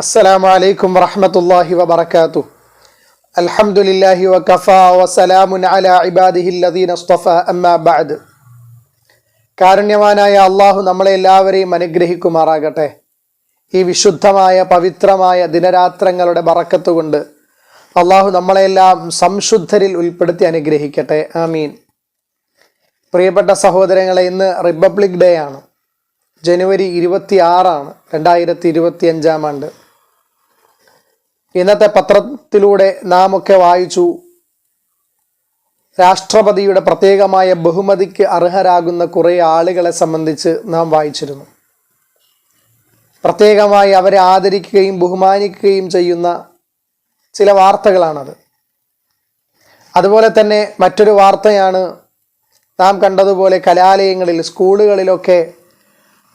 അസ്സലാമു അലൈക്കും വറഹമത്തല്ലാഹി വബർക്കാത്തു അൽഹംദുലില്ലാഹി വകഫ വസലാമുൻ അലാ ഇബാദിഹി ലദീൻ അസ്തഫ ബഅദ്. കാരുണ്യവാനായ അള്ളാഹു നമ്മളെ എല്ലാവരെയും അനുഗ്രഹിക്കുമാറാകട്ടെ. ഈ വിശുദ്ധമായ പവിത്രമായ ദിനരാത്രങ്ങളുടെ ബറക്കത്തുകൊണ്ട് അള്ളാഹു നമ്മളെല്ലാം സംശുദ്ധരിൽ ഉൾപ്പെടുത്തി അനുഗ്രഹിക്കട്ടെ. ആമീൻ. പ്രിയപ്പെട്ട സഹോദരങ്ങളെ ഇന്ന് റിപ്പബ്ലിക് ഡേ ആണ്. ജനുവരി ഇരുപത്തി ആറാണ് രണ്ടായിരത്തി ഇരുപത്തി അഞ്ചാം ആണ്ട്. ഇന്നത്തെ പത്രത്തിലൂടെ നാം ഒക്കെ വായിച്ചു. രാഷ്ട്രപതിയുടെ പ്രത്യേകമായ ബഹുമതിക്ക് അർഹരാകുന്ന കുറേ ആളുകളെ സംബന്ധിച്ച് നാം വായിച്ചിരുന്നു. പ്രത്യേകമായി അവരെ ആദരിക്കുകയും ബഹുമാനിക്കുകയും ചെയ്യുന്ന ചില വാർത്തകളാണത്. അതുപോലെ തന്നെ മറ്റൊരു വാർത്തയാണ് നാം കണ്ടതുപോലെ കലാലയങ്ങളിൽ സ്കൂളുകളിലൊക്കെ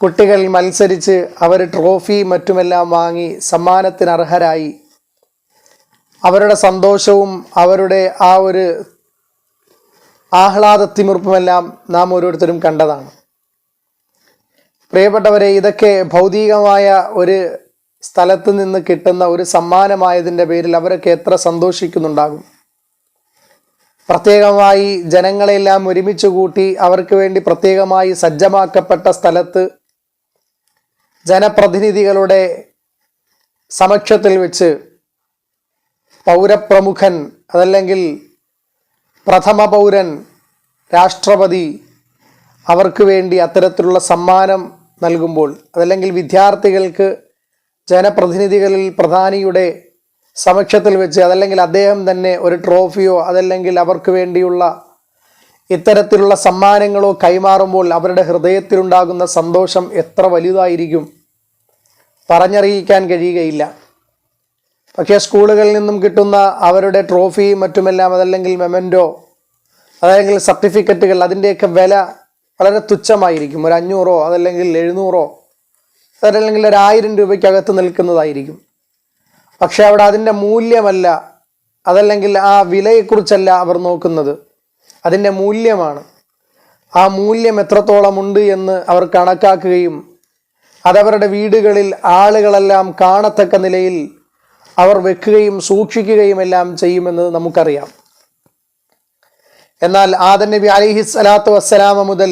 കുട്ടികൾ മത്സരിച്ച് അവർ ട്രോഫി മറ്റുമെല്ലാം വാങ്ങി സമ്മാനത്തിന് അർഹരായി അവരുടെ സന്തോഷവും അവരുടെ ആ ഒരു ആഹ്ലാദത്തിമിർപ്പുമെല്ലാം നാം ഓരോരുത്തരും കണ്ടതാണ്. പ്രിയപ്പെട്ടവരെ ഇതൊക്കെ ഭൗതികമായ ഒരു സ്ഥലത്ത് നിന്ന് കിട്ടുന്ന ഒരു സമ്മാനമായതിന്റെ പേരിൽ അവരൊക്കെ എത്ര സന്തോഷിക്കുന്നുണ്ടാകും. പ്രത്യേകമായി ജനങ്ങളെല്ലാം ഒരുമിച്ച് കൂട്ടി അവർക്ക് വേണ്ടി പ്രത്യേകമായി സജ്ജമാക്കപ്പെട്ട സ്ഥലത്ത് ജനപ്രതിനിധികളുടെ സമക്ഷത്തിൽ വെച്ച് പൗരപ്രമുഖൻ അതല്ലെങ്കിൽ പ്രഥമ പൗരൻ രാഷ്ട്രപതി അവർക്ക് വേണ്ടി അത്തരത്തിലുള്ള സമ്മാനം നൽകുമ്പോൾ അതല്ലെങ്കിൽ വിദ്യാർത്ഥികൾക്ക് ജനപ്രതിനിധികളിൽ പ്രധാനിയുടെ സമക്ഷത്തിൽ വെച്ച് അതല്ലെങ്കിൽ അദ്ദേഹം തന്നെ ഒരു ട്രോഫിയോ അതല്ലെങ്കിൽ അവർക്ക് വേണ്ടിയുള്ള ഇത്തരത്തിലുള്ള സമ്മാനങ്ങളോ കൈമാറുമ്പോൾ അവരുടെ ഹൃദയത്തിലുണ്ടാകുന്ന സന്തോഷം എത്ര വലുതായിരിക്കും പറഞ്ഞറിയിക്കാൻ കഴിയുകയില്ല. പക്ഷേ സ്കൂളുകളിൽ നിന്നും കിട്ടുന്ന അവരുടെ ട്രോഫി മറ്റുമെല്ലാം അതല്ലെങ്കിൽ മെമന്റോ അതല്ലെങ്കിൽ സർട്ടിഫിക്കറ്റുകൾ അതിന്റെയൊക്കെ വില വളരെ തുച്ഛമായിരിക്കും. ഒരു അഞ്ഞൂറോ അതല്ലെങ്കിൽ എഴുന്നൂറോ അതല്ലെങ്കിൽ ഒരു ആയിരം രൂപയ്ക്കകത്ത് നിൽക്കുന്നതായിരിക്കും. പക്ഷേ അവിടെ അതിന്റെ മൂല്യമല്ല അതല്ലെങ്കിൽ ആ വിലയെക്കുറിച്ചല്ല അവർ നോക്കുന്നത്. അതിന്റെ മൂല്യമാണ്. ആ മൂല്യം എത്രത്തോളമുണ്ട് എന്ന് അവർ കണക്കാക്കുകയും അതവരുടെ വീടുകളിൽ ആളുകളെല്ലാം കാണത്തക്ക നിലയിൽ അവർ വെക്കുകയും സൂക്ഷിക്കുകയും എല്ലാം ചെയ്യുമെന്ന് നമുക്കറിയാം. എന്നാൽ ആദൻ നബി അലിഹി സ്വലാത്തു വസ്സലാമ മുതൽ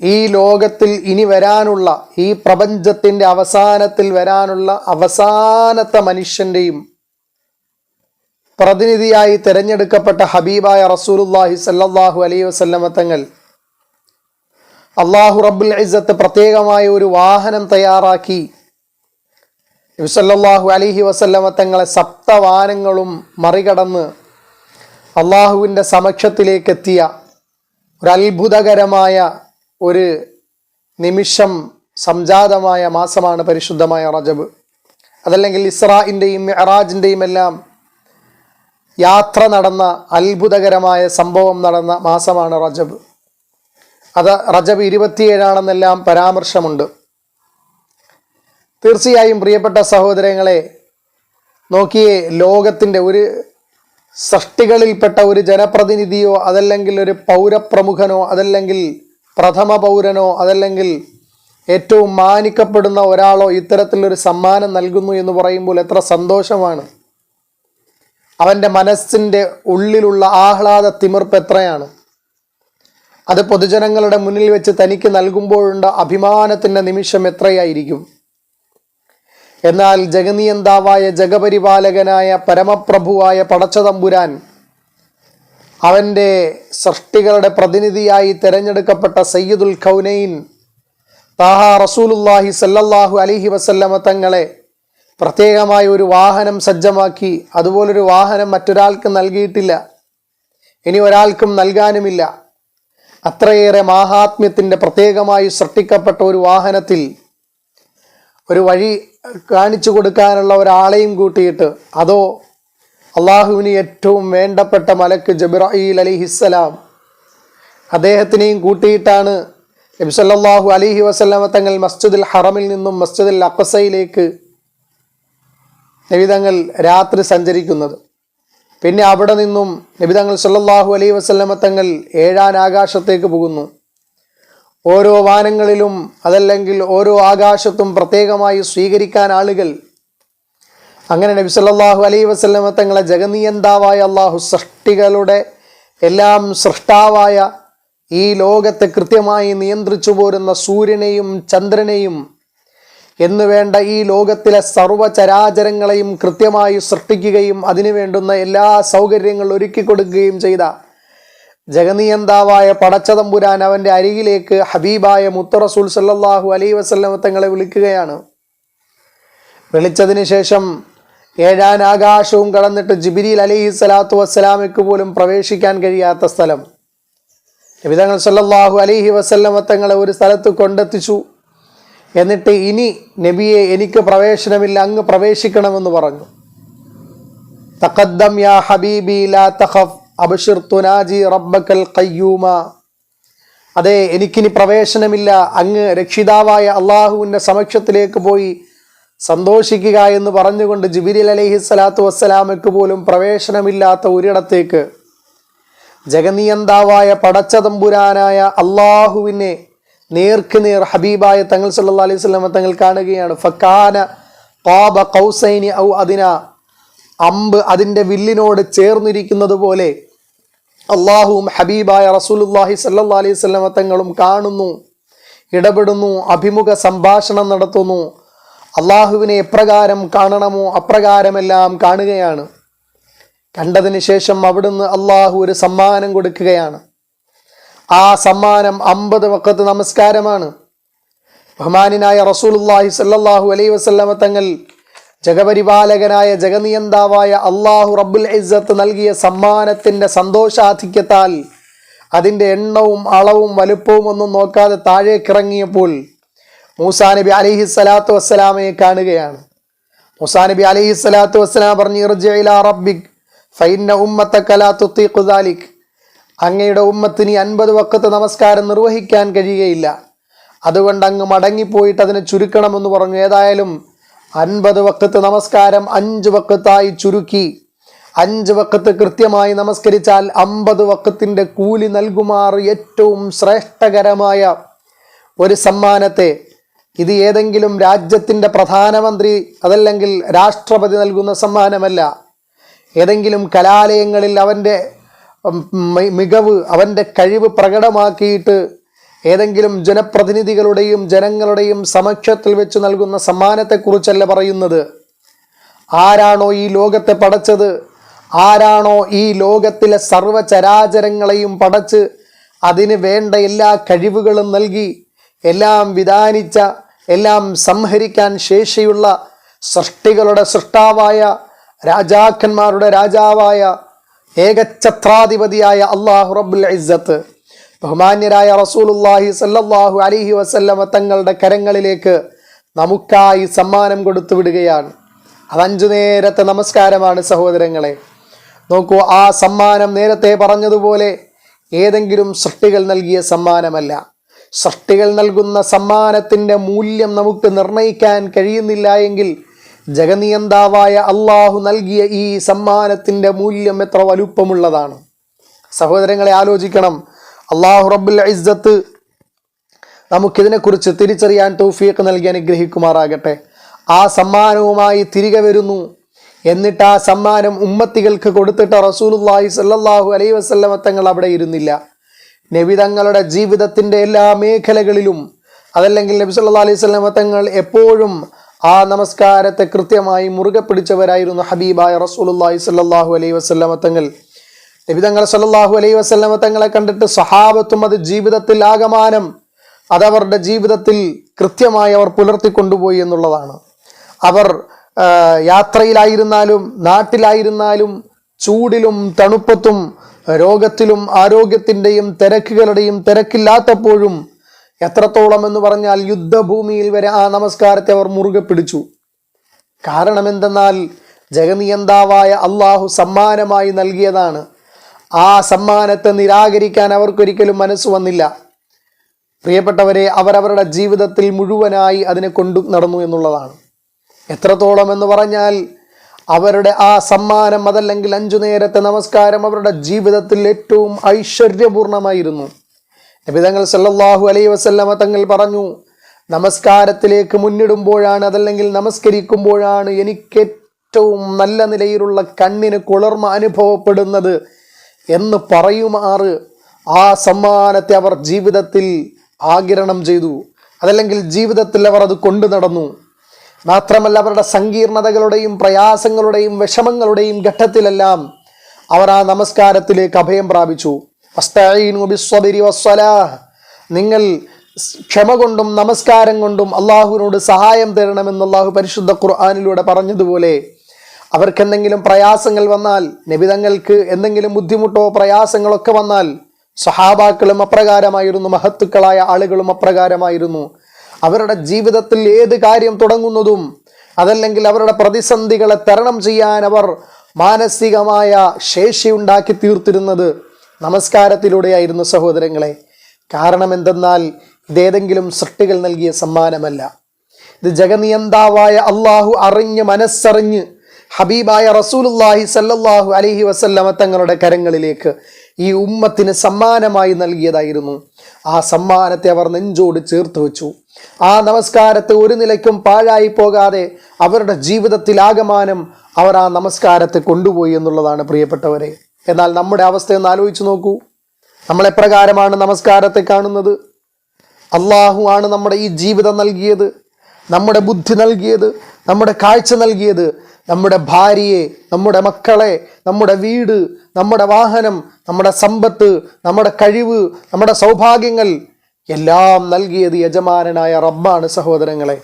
ഈ ലോകത്തിൽ ഇനി വരാനുള്ള ഈ പ്രപഞ്ചത്തിന്റെ അവസാനത്തിൽ വരാനുള്ള അവസാനത്തെ മനുഷ്യന്റെയും പ്രതിനിധിയായി തിരഞ്ഞെടുക്കപ്പെട്ട ഹബീബായ റസൂലുല്ലാഹി സല്ലാഹു അലൈഹി വസല്ലമ തങ്ങൾ അള്ളാഹു റബ്ബുൽ ഇസ്സത്ത് പ്രത്യേകമായ ഒരു വാഹനം തയ്യാറാക്കി നബിസല്ലാഹു അലിഹി വസല്ലമ തങ്ങളെ സപ്തവാനങ്ങളും മറികടന്ന് അള്ളാഹുവിന്റെ സമക്ഷത്തിലേക്കെത്തിയ ഒരു അത്ഭുതകരമായ ഒരു നിമിഷം സംജാതമായ മാസമാണ് പരിശുദ്ധമായ റജബ്. അതല്ലെങ്കിൽ ഇസ്രാഇന്റെയും മെഹറാജിന്റെയും എല്ലാം യാത്ര നടന്ന അത്ഭുതകരമായ സംഭവം നടന്ന മാസമാണ് റജബ്. അത് റജബ് ഇരുപത്തിയേഴാണെന്നെല്ലാം പരാമർശമുണ്ട്. തീർച്ചയായും പ്രിയപ്പെട്ട സഹോദരങ്ങളെ നോക്കിയേ ലോകത്തിന്റെ ഒരു സൃഷ്ടികളിൽപ്പെട്ട ഒരു ജനപ്രതിനിധിയോ അതല്ലെങ്കിൽ ഒരു പൗരപ്രമുഖനോ അതല്ലെങ്കിൽ പ്രഥമ പൗരനോ അതല്ലെങ്കിൽ ഏറ്റവും മാനിക്കപ്പെടുന്ന ഒരാളോ ഇത്തരത്തിലൊരു സമ്മാനം നൽകുന്നു എന്ന് പറയുമ്പോൾ എത്ര സന്തോഷമാണ്. അവന്റെ മനസ്സിന്റെ ഉള്ളിലുള്ള ആഹ്ലാദ തിമിർപ്പ് എത്രയാണ്. അത് പൊതുജനങ്ങളുടെ മുന്നിൽ വെച്ച് തനിക്ക് നൽകുമ്പോഴുള്ള അഭിമാനത്തിന്റെ നിമിഷം എത്രയായിരിക്കും. എന്നാൽ ജഗനിയന്താവായ ജഗപരിപാലകനായ പരമപ്രഭുവായ പടച്ചതമ്പുരാൻ അവന്റെ സൃഷ്ടികളുടെ പ്രതിനിധിയായി തിരഞ്ഞെടുക്കപ്പെട്ട സയ്യിദുൽ ഖൗനൈൻ താഹ റസൂലുല്ലാഹി സല്ലല്ലാഹു അലിഹി വസല്ലമ തങ്ങളെ പ്രത്യേകമായ ഒരു വാഹനം സജ്ജമാക്കി. അതുപോലൊരു വാഹനം മറ്റൊരാൾക്ക് നൽകിയിട്ടില്ല. ഇനി ഒരാൾക്കും നൽകാനുമില്ല. അത്രയേറെ മാഹാത്മ്യത്തിന്റെ പ്രത്യേകമായി സൃഷ്ടിക്കപ്പെട്ട ഒരു വാഹനത്തിൽ ഒരു വഴി കാണിച്ചു കൊടുക്കാനുള്ള ഒരാളെയും കൂട്ടിയിട്ട്. അതോ അള്ളാഹുവിന് ഏറ്റവും വേണ്ടപ്പെട്ട മലക്ക് ജബ്രായിൽ അലിഹിസ്സലാം അദ്ദേഹത്തിനെയും കൂട്ടിയിട്ടാണ് നബിസല്ലാഹു അലിഹി വസല്ലമ തങ്ങൾ മസ്ജിദുൽ ഹറമിൽ നിന്നും മസ്ജിദുൽ അക്കസയിലേക്ക് നബിതങ്ങൾ രാത്രി സഞ്ചരിക്കുന്നത്. പിന്നെ അവിടെ നിന്നും നബിതങ്ങൾ സല്ലാഹു അലൈഹി വസല്ലമ തങ്ങൾ ഏഴാൻ ആകാശത്തേക്ക് പോകുന്നു. ഓരോ വാനങ്ങളിലും അതല്ലെങ്കിൽ ഓരോ ആകാശത്തും പ്രത്യേകമായി സ്വീകരിക്കാൻ ആളുകൾ. അങ്ങനെ നബി സല്ലല്ലാഹു അലൈ വസ്ലമ തങ്ങളെ ജഗനിയന്താവായ അള്ളാഹു സൃഷ്ടികളുടെ എല്ലാം സൃഷ്ടാവായ ഈ ലോകത്തെ കൃത്യമായി നിയന്ത്രിച്ചു പോരുന്ന സൂര്യനെയും ചന്ദ്രനെയും എന്ന് വേണ്ട ഈ ലോകത്തിലെ സർവചരാചരങ്ങളെയും കൃത്യമായി സൃഷ്ടിക്കുകയും അതിനു വേണ്ടുന്ന എല്ലാ സൗകര്യങ്ങളും ഒരുക്കി കൊടുക്കുകയും ചെയ്ത ജഗനിയന്താവായ പടച്ചതമ്പുരാൻ അവന്റെ അരികിലേക്ക് ഹബീബായ മുത്തറസൂൽ സല്ലാഹു അലൈ വസ്ലം തങ്ങളെ വിളിക്കുകയാണ്. വിളിച്ചതിന് ശേഷം ഏഴാൻ ആകാശവും കടന്നിട്ട് ജിബിരിൽ അലൈഹി സ്വലാത്തു വസ്സലാമയ്ക്ക് പോലും പ്രവേശിക്കാൻ കഴിയാത്ത സ്ഥലം. നബിതങ്ങൾ സല്ലാഹു അലൈഹി വസല്ലമ തങ്ങളെ ഒരു സ്ഥലത്ത് കൊണ്ടെത്തിച്ചു. എന്നിട്ട് ഇനി നബിയെ എനിക്ക് പ്രവേശനമില്ല അങ്ങ് പ്രവേശിക്കണമെന്ന് പറഞ്ഞു. തഖദ്ദം യാ ഹബീബി ലാ തഖഫ്. തുനാജി റബ്ബക്കൽ അതെ എനിക്കിനി പ്രവേശനമില്ല. അങ്ങ് രക്ഷിതാവായ അള്ളാഹുവിന്റെ സമക്ഷത്തിലേക്ക് പോയി സന്തോഷിക്കുക എന്ന് പറഞ്ഞുകൊണ്ട് ജിബിരിൽ അലഹി സ്വലാത്തു വസ്സലാമയ്ക്ക് പോലും പ്രവേശനമില്ലാത്ത ഒരിടത്തേക്ക് ജഗനിയന്താവായ പടച്ചതമ്പുരാനായ അള്ളാഹുവിനെ നേർക്ക് നേർ ഹബീബായ തങ്ങൾ സല്ലാ അലൈഹി സ്വലമ തങ്ങൾ കാണുകയാണ്. ഫക്കാന പാപ കൗസൈനി ഔ അതിന അമ്പ് അതിന്റെ വില്ലിനോട് ചേർന്നിരിക്കുന്നത് പോലെ അള്ളാഹുവും ഹബീബായ റസൂലുല്ലാഹി സല്ലാ അലൈഹി സ്വലമ തങ്ങളും കാണുന്നു ഇടപെടുന്നു അഭിമുഖ സംഭാഷണം നടത്തുന്നു. അള്ളാഹുവിനെ എപ്രകാരം കാണണമോ അപ്രകാരമെല്ലാം കാണുകയാണ്. കണ്ടതിന് ശേഷം അവിടുന്ന് അള്ളാഹു ഒരു സമ്മാനം കൊടുക്കുകയാണ്. ആ സമ്മാനം അമ്പത് വക്കത്ത് നമസ്കാരമാണ്. ബഹുമാനായ റസൂലുല്ലാഹി സല്ലാഹു അലൈഹി വസല്ലമ തങ്ങൾ ജഗപരിപാലകനായ ജഗനിയന്താവായ അള്ളാഹു റബ്ബുൽ ഇസ്സത്ത് നൽകിയ സമ്മാനത്തിന്റെ സന്തോഷാധിക്യത്താൽ അതിന്റെ എണ്ണവും അളവും വലുപ്പവും ഒന്നും നോക്കാതെ താഴേക്കിറങ്ങിയപ്പോൾ മൂസാ നബി അലിഹി സ്വലാത്തു വസ്സലാമയെ കാണുകയാണ്. മൂസാ നബി അലിഹി സ്വലാത്തു വസ്സലാം പറഞ്ഞു റബ്ബിക് ഫൈന്ന ഉമ്മത്തക ലാ തുത്തീഖു ദാലിക്. അങ്ങയുടെ ഉമ്മത്തിന് അൻപത് വക്കത്ത് നമസ്കാരം നിർവഹിക്കാൻ കഴിയുകയില്ല. അതുകൊണ്ട് അങ്ങ് മടങ്ങിപ്പോയിട്ട് അതിനെ ചുരുക്കണമെന്ന് പറഞ്ഞു. ഏതായാലും അൻപത് വക്കത്ത് നമസ്കാരം അഞ്ച് വക്കത്തായി ചുരുക്കി. അഞ്ച് വക്കത്ത് കൃത്യമായി നമസ്കരിച്ചാൽ അമ്പത് വക്കത്തിന്റെ കൂലി നൽകുമാർ ഏറ്റവും ശ്രേഷ്ഠകരമായ ഒരു സമ്മാനത്തെ. ഇത് ഏതെങ്കിലും രാജ്യത്തിന്റെ പ്രധാനമന്ത്രി അതല്ലെങ്കിൽ രാഷ്ട്രപതി നൽകുന്ന സമ്മാനമല്ല. ഏതെങ്കിലും കലാലയങ്ങളിൽ അവന്റെ മികവ് അവന്റെ കഴിവ് പ്രകടമാക്കിയിട്ട് ഏതെങ്കിലും ജനപ്രതിനിധികളുടെയും ജനങ്ങളുടെയും സമക്ഷത്തിൽ വെച്ച് നൽകുന്ന സമ്മാനത്തെക്കുറിച്ചല്ല പറയുന്നത്. ആരാണോ ഈ ലോകത്തെ പടച്ചത്? ആരാണോ ഈ ലോകത്തിലെ സർവചരാചരങ്ങളെയും പടച്ച് അതിന് വേണ്ട എല്ലാ കഴിവുകളും നൽകി എല്ലാം വിധാനിച്ച എല്ലാം സംഹരിക്കാൻ ശേഷിയുള്ള സൃഷ്ടികളുടെ സൃഷ്ടാവായ രാജാക്കന്മാരുടെ രാജാവായ ഏകഛത്രാധിപതിയായ അള്ളാഹു റബ്ബുൽ ഇസ്സത്ത്. ബഹുമാന്യരായ റസൂലുല്ലാഹി സല്ലല്ലാഹു അലൈഹി വസല്ലമ തങ്ങളുടെ കരങ്ങളിലേക്ക് നമുക്കായി സമ്മാനം കൊടുത്തു വിടുകയാണ്. അത് അഞ്ചു നേരത്തെ നമസ്കാരമാണ് സഹോദരങ്ങളെ. നോക്കൂ ആ സമ്മാനം നേരത്തെ പറഞ്ഞതുപോലെ ഏതെങ്കിലും സൃഷ്ടികൾ നൽകിയ സമ്മാനമല്ല. സൃഷ്ടികൾ നൽകുന്ന സമ്മാനത്തിന്റെ മൂല്യം നമുക്ക് നിർണയിക്കാൻ കഴിയുന്നില്ല എങ്കിൽ ജഗനിയന്താവായ അള്ളാഹു നൽകിയ ഈ സമ്മാനത്തിന്റെ മൂല്യം എത്ര വലുപ്പമുള്ളതാണ്. സഹോദരങ്ങളെ ആലോചിക്കണം. അള്ളാഹു റബ്ബുൽ ഇസ്സത്ത് നമുക്കിതിനെക്കുറിച്ച് തിരിച്ചറിയാൻ തൗഫീഖ് നൽകി അനുഗ്രഹിക്കുമാറാകട്ടെ. ആ സമ്മാനവുമായി തിരികെ വരുന്നു. എന്നിട്ട് ആ സമ്മാനം ഉമ്മത്തികൾക്ക് കൊടുത്തിട്ട് റസൂലുള്ളാഹി സ്വല്ലല്ലാഹു അലൈഹി വസല്ലമ തങ്ങൾ അവിടെ ഇരുന്നില്ല. നബി തങ്ങളുടെ ജീവിതത്തിന്റെ എല്ലാ മേഖലകളിലും അതല്ലെങ്കിൽ നബി സല്ലല്ലാഹു അലൈഹി വസല്ലമ തങ്ങൾ എപ്പോഴും ആ നമസ്കാരത്തെ കൃത്യമായി മുറുകെ പിടിച്ചവരായിരുന്നു ഹബീബായ റസൂലുള്ളാഹി സ്വല്ലല്ലാഹു അലൈഹി വസല്ലമ തങ്ങൾ നബി തങ്ങൾ സല്ലല്ലാഹു അലൈഹി വസല്ലമ തങ്ങളെ കണ്ടിട്ട് സഹാബത്തും അത് ജീവിതത്തിൽ ആകമാനം അതവരുടെ ജീവിതത്തിൽ കൃത്യമായി അവർ പുലർത്തിക്കൊണ്ടുപോയി എന്നുള്ളതാണ്. അവർ യാത്രയിലായിരുന്നാലും നാട്ടിലായിരുന്നാലും ചൂടിലും തണുപ്പത്തും രോഗത്തിലും ആരോഗ്യത്തിന്റെയും തിരക്കുകളുടെയും തിരക്കില്ലാത്തപ്പോഴും എത്രത്തോളം എന്ന് പറഞ്ഞാൽ യുദ്ധഭൂമിയിൽ വരെ ആ നമസ്കാരത്തെ അവർ മുറുകെ പിടിച്ചു. കാരണം എന്തെന്നാൽ ജഗനിയന്താവായ അള്ളാഹു സമ്മാനമായി നൽകിയതാണ്. ആ സമ്മാനത്തെ നിരാകരിക്കാൻ അവർക്കൊരിക്കലും മനസ്സ് വന്നില്ല. പ്രിയപ്പെട്ടവരെ അവരവരുടെ ജീവിതത്തിൽ മുഴുവനായി അതിനെ കൊണ്ടു നടന്നു എന്നുള്ളതാണ്. എത്രത്തോളം എന്ന് പറഞ്ഞാൽ അവരുടെ ആ സമ്മാനം അതല്ലെങ്കിൽ അഞ്ചു നേരത്തെ നമസ്കാരം അവരുടെ ജീവിതത്തിൽ ഏറ്റവും ഐശ്വര്യപൂർണമായിരുന്നു. നബിതങ്ങൾ സല്ലാഹു അലൈ വസല്ലമ തങ്ങൾ പറഞ്ഞു നമസ്കാരത്തിലേക്ക് മുന്നിടുമ്പോഴാണ് അതല്ലെങ്കിൽ നമസ്കരിക്കുമ്പോഴാണ് എനിക്ക് ഏറ്റവും നല്ല നിലയിലുള്ള കണ്ണിന് കുളിർമ അനുഭവപ്പെടുന്നത് എന്ന് പറയുമാറ് ആ സമ്മാനത്തെ അവർ ജീവിതത്തിൽ ആകിരണം ചെയ്തു. അതല്ലെങ്കിൽ ജീവിതത്തിൽ അവർ അത് കൊണ്ടു നടന്നു. മാത്രമല്ല അവരുടെ സങ്കീർണതകളുടെയും പ്രയാസങ്ങളുടെയും വിഷമങ്ങളുടെയും ഘട്ടത്തിലെല്ലാം അവർ ആ നമസ്കാരത്തിലേക്ക് അഭയം പ്രാപിച്ചു. നിങ്ങൾ ക്ഷമ കൊണ്ടും നമസ്കാരം കൊണ്ടും അള്ളാഹുവിനോട് സഹായം തരണമെന്ന് അള്ളാഹു പരിശുദ്ധ ഖുർആാനിലൂടെ പറഞ്ഞതുപോലെ അവർക്ക് എന്തെങ്കിലും പ്രയാസങ്ങൾ വന്നാൽ നിബിതങ്ങൾക്ക് എന്തെങ്കിലും ബുദ്ധിമുട്ടോ പ്രയാസങ്ങളൊക്കെ വന്നാൽ സഹാബാക്കളും അപ്രകാരമായിരുന്നു മഹത്തുക്കളായ ആളുകളും അപ്രകാരമായിരുന്നു. അവരുടെ ജീവിതത്തിൽ ഏത് കാര്യം തുടങ്ങുന്നതും അതല്ലെങ്കിൽ അവരുടെ പ്രതിസന്ധികളെ തരണം ചെയ്യാൻ അവർ മാനസികമായ ശേഷി ഉണ്ടാക്കി തീർത്തിരുന്നത് നമസ്കാരത്തിലൂടെയായിരുന്നു സഹോദരങ്ങളെ. കാരണം എന്തെന്നാൽ ഇതേതെങ്കിലും സൃഷ്ടികൾ നൽകിയ സമ്മാനമല്ല. ഇത് ജഗനിയന്താവായ അള്ളാഹു അറിഞ്ഞ് മനസ്സറിഞ്ഞ് ഹബീബായ റസൂലുല്ലാഹി സല്ലാഹു അലഹി വസല്ലമ തങ്ങളുടെ കരങ്ങളിലേക്ക് ഈ ഉമ്മത്തിന് സമ്മാനമായി നൽകിയതായിരുന്നു. ആ സമ്മാനത്തെ അവർ നെഞ്ചോട് ചേർത്ത് വെച്ചു. ആ നമസ്കാരത്തെ ഒരു നിലയ്ക്കും പാഴായി പോകാതെ അവരുടെ ജീവിതത്തിൽ ആകമാനം അവർ ആ നമസ്കാരത്തെ കൊണ്ടുപോയി എന്നുള്ളതാണ് പ്രിയപ്പെട്ടവരെ. എന്നാൽ നമ്മുടെ അവസ്ഥ ഒന്ന് ആലോചിച്ചു നോക്കൂ. നമ്മളെപ്രകാരമാണ് നമസ്കാരത്തെ കാണുന്നത്. അള്ളാഹു ആണ് നമ്മുടെ ഈ ജീവിതം നൽകിയത് നമ്മുടെ ബുദ്ധി നൽകിയത് നമ്മുടെ കാഴ്ച നൽകിയത്. നമ്മുടെ ഭാര്യയെ നമ്മുടെ മക്കളെ നമ്മുടെ വീട് നമ്മുടെ വാഹനം നമ്മുടെ സമ്പത്ത് നമ്മുടെ കഴിവ് നമ്മുടെ സൗഭാഗ്യങ്ങൾ എല്ലാം നൽകിയത് യജമാനനായ റബ്ബാണ് സഹോദരങ്ങളെ.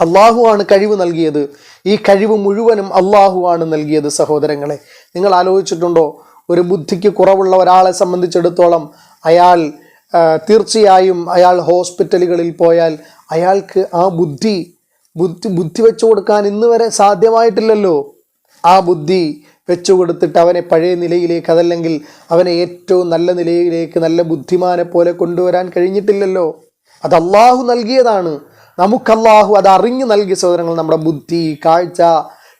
അള്ളാഹു ആണ് കഴിവ് നൽകിയത്. ഈ കഴിവ് മുഴുവനും അള്ളാഹു ആണ് നൽകിയത് സഹോദരങ്ങളെ. നിങ്ങൾ ആലോചിച്ചിട്ടുണ്ടോ? ഒരു ബുദ്ധിക്ക് കുറവുള്ള ഒരാളെ സംബന്ധിച്ചിടത്തോളം അയാൾ തീർച്ചയായും അയാൾ ഹോസ്പിറ്റലുകളിൽ പോയാൽ അയാൾക്ക് ആ ബുദ്ധി ബുദ്ധി ബുദ്ധി വെച്ചു കൊടുക്കാൻ ഇന്ന് വരെ സാധ്യമായിട്ടില്ലല്ലോ. ആ ബുദ്ധി വെച്ചു കൊടുത്തിട്ട് അവനെ പഴയ നിലയിലേക്ക് അതല്ലെങ്കിൽ അവനെ ഏറ്റവും നല്ല നിലയിലേക്ക് നല്ല ബുദ്ധിമാനെ പോലെ കൊണ്ടുവരാൻ കഴിഞ്ഞിട്ടില്ലല്ലോ. അത് അള്ളാഹു നൽകിയതാണ്. നമുക്ക് അള്ളാഹു അത് അറിഞ്ഞു നൽകിയ സഹോദരങ്ങൾ നമ്മുടെ ബുദ്ധി കാഴ്ച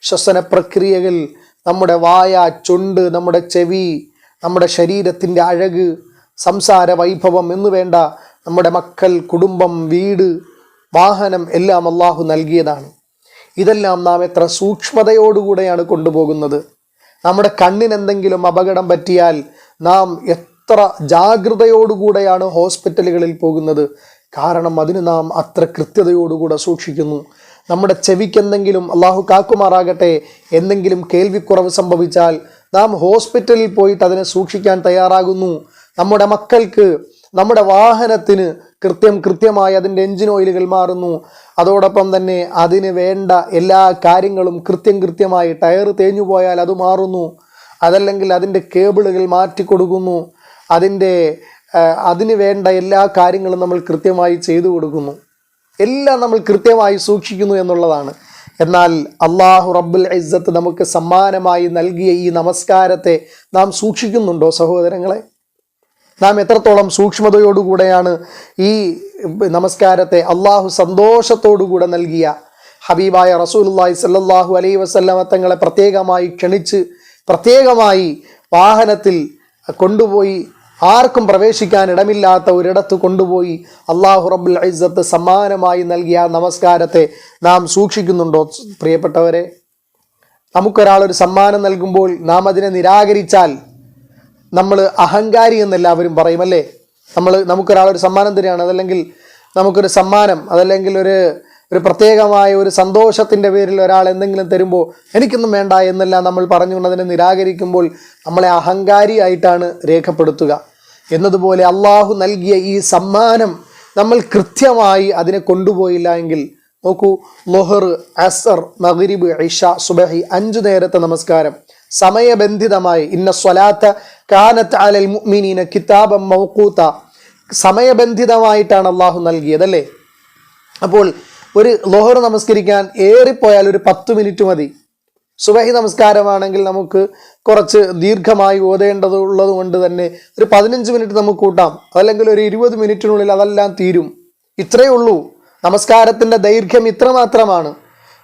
ശ്വസന പ്രക്രിയകൾ നമ്മുടെ വായ ചുണ്ട് നമ്മുടെ ചെവി നമ്മുടെ ശരീരത്തിന്റെ അഴക് സംസാര വൈഭവം എന്ന് വേണ്ട നമ്മുടെ മക്കൾ കുടുംബം വീട് വാഹനം എല്ലാം അള്ളാഹു നൽകിയതാണ്. ഇതെല്ലാം നാം എത്ര സൂക്ഷ്മതയോടുകൂടെയാണ് കൊണ്ടുപോകുന്നത്. നമ്മുടെ കണ്ണിന് എന്തെങ്കിലും അപകടം പറ്റിയാൽ നാം എത്ര ജാഗ്രതയോടുകൂടെയാണ് ഹോസ്പിറ്റലുകളിൽ പോകുന്നത്. കാരണം അതിന് നാം അത്ര കൃത്യതയോടുകൂടെ സൂക്ഷിക്കുന്നു. നമ്മുടെ ചെവിക്ക് എന്തെങ്കിലും അള്ളാഹു കാക്കുമാറാകട്ടെ എന്തെങ്കിലും കേൾവിക്കുറവ് സംഭവിച്ചാൽ നാം ഹോസ്പിറ്റലിൽ പോയിട്ട് അതിനെ സൂക്ഷിക്കാൻ തയ്യാറാകുന്നു. നമ്മുടെ മക്കൾക്ക് നമ്മുടെ വാഹനത്തിന് കൃത്യം കൃത്യമായി അതിന്റെ എഞ്ചിൻ ഓയിലുകൾ മാറുന്നു. അതോടൊപ്പം തന്നെ അതിന് വേണ്ട എല്ലാ കാര്യങ്ങളും കൃത്യം കൃത്യമായി ടയർ തേഞ്ഞു പോയാൽ അത് മാറുന്നു. അതല്ലെങ്കിൽ അതിന്റെ കേബിളുകൾ മാറ്റി കൊടുക്കുന്നു. അതിന്റെ അതിന് വേണ്ട എല്ലാ കാര്യങ്ങളും നമ്മൾ കൃത്യമായി ചെയ്തു കൊടുക്കുന്നു. എല്ലാം നമ്മൾ കൃത്യമായി സൂക്ഷിക്കുന്നു എന്നുള്ളതാണ്. എന്നാൽ അള്ളാഹു റബ്ബുൽ ഇസ്സത്ത് നമുക്ക് സമ്മാനമായി നൽകിയ ഈ നമസ്കാരത്തെ നാം സൂക്ഷിക്കുന്നുണ്ടോ സഹോദരങ്ങളെ? നാം എത്രത്തോളം സൂക്ഷ്മതയോടുകൂടെയാണ് ഈ നമസ്കാരത്തെ അള്ളാഹു സന്തോഷത്തോടുകൂടെ നൽകിയ ഹബീബായ റസൂലുള്ളാഹി സല്ലാഹു അലൈ വസല്ലമ തങ്ങളെ പ്രത്യേകമായി ക്ഷണിച്ച് പ്രത്യേകമായി വാഹനത്തിൽ കൊണ്ടുപോയി ആർക്കും പ്രവേശിക്കാൻ ഇടമില്ലാത്ത ഒരിടത്ത് കൊണ്ടുപോയി അള്ളാഹു റബ്ബുൽ ഇസ്സത്ത് സമ്മാനമായി നൽകിയ നമസ്കാരത്തെ നാം സൂക്ഷിക്കുന്നുണ്ടോ? പ്രിയപ്പെട്ടവരെ നമുക്കൊരാളൊരു സമ്മാനം നൽകുമ്പോൾ നാം അതിനെ നിരാകരിച്ചാൽ നമ്മൾ അഹങ്കാരി എന്നെല്ലാവരും പറയും അല്ലേ? നമ്മൾ നമുക്കൊരാളൊരു സമ്മാനം തരികയാണ് അതല്ലെങ്കിൽ നമുക്കൊരു സമ്മാനം അതല്ലെങ്കിൽ ഒരു ഒരു പ്രത്യേകമായ ഒരു സന്തോഷത്തിന്റെ പേരിൽ ഒരാൾ എന്തെങ്കിലും തരുമ്പോൾ എനിക്കൊന്നും വേണ്ട എന്നെല്ലാം നമ്മൾ പറഞ്ഞുകൊണ്ട് അതിനെ നിരാകരിക്കുമ്പോൾ നമ്മളെ അഹങ്കാരി ആയിട്ടാണ് രേഖപ്പെടുത്തുക. എന്നതുപോലെ അള്ളാഹു നൽകിയ ഈ സമ്മാനം നമ്മൾ കൃത്യമായി അതിനെ കൊണ്ടുപോയില്ല എങ്കിൽ നോക്കൂ ലൊഹർ അസർ മഗ്രിബ് ഇഷ സുബഹി അഞ്ചു നേരത്തെ നമസ്കാരം. സമയബന്ധിതമായി. ഇന്ന സ്വലാത്ത കാനത്ത് അലൽ മുഅ്മിനീന കിതാബം മൗക്കൂത്ത സമയബന്ധിതമായിട്ടാണ് അള്ളാഹു നൽകിയത് അല്ലേ? അപ്പോൾ ഒരു ലോഹർ നമസ്കരിക്കാൻ ഏറിപ്പോയാൽ ഒരു പത്ത് മിനിറ്റ് മതി. സുബഹി നമസ്കാരമാണെങ്കിൽ നമുക്ക് കുറച്ച് ദീർഘമായി ഓതേണ്ടത് ഉള്ളത് കൊണ്ട് തന്നെ ഒരു പതിനഞ്ച് മിനിറ്റ് നമുക്ക് കൂട്ടാം. അല്ലെങ്കിൽ ഒരു ഇരുപത് മിനിറ്റിനുള്ളിൽ അതെല്ലാം തീരും. ഇത്രയേ ഉള്ളൂ. നമസ്കാരത്തിന്റെ ദൈർഘ്യം ഇത്ര മാത്രമാണ്